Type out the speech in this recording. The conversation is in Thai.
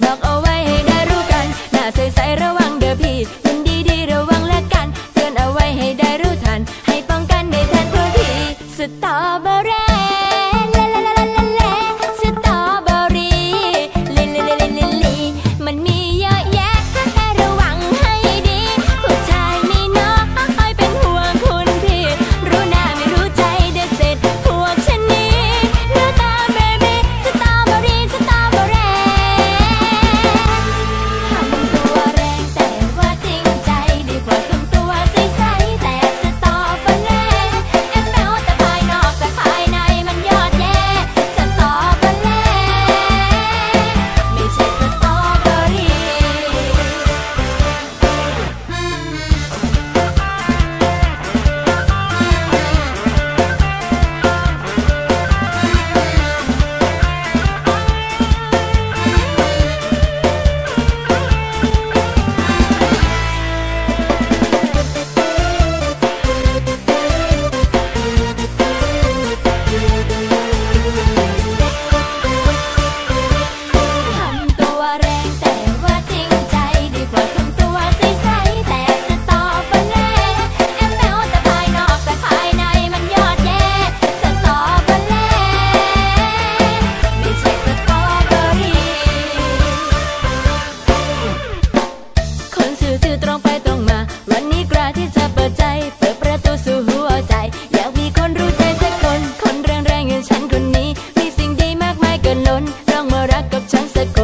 Rock away. ลองมารักกับฉันสัก